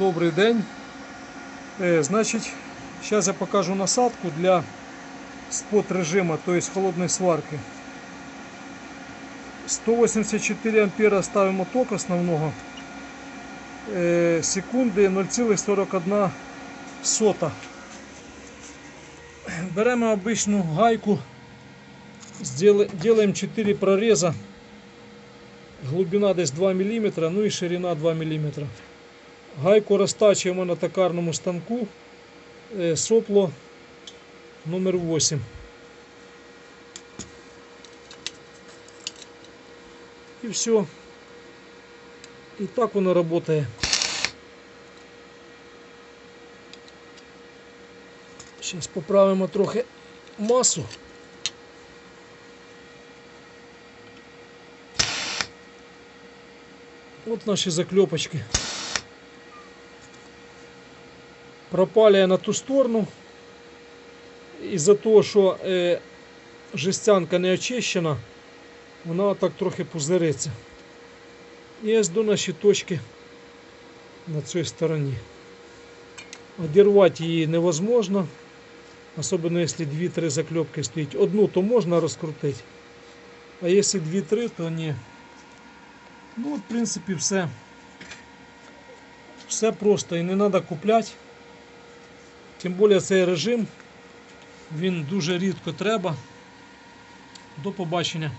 Добрий день. Е, Значить, зараз я покажу насадку для спот режиму, то есть холодної сварки. 184 ампера ставимо ток основного. Е, Секунди 0,41 сота. Беремо обичну гайку, делаем 4 прореза. Глибина десь 2 мм, ну і ширина 2 мм. Гайку розтачуємо на токарному станку. Е, Сопло номер 8. І все. І так воно працює. Зараз поправимо трохи масу. От наші заклепочки. Пропалює на ту сторону. Із-за того, що е, жестянка не очищена, вона так трохи пузириться. І ось до наші точки на цій стороні. Одірвати її невозможно, особливо якщо 2-3 заклепки стоїть. Одну то можна розкрутити, а якщо 2-3, то ні. Ну, в принципі, все. Все просто і не треба купляти. Тим більше цей режим, він дуже рідко треба. До побачення.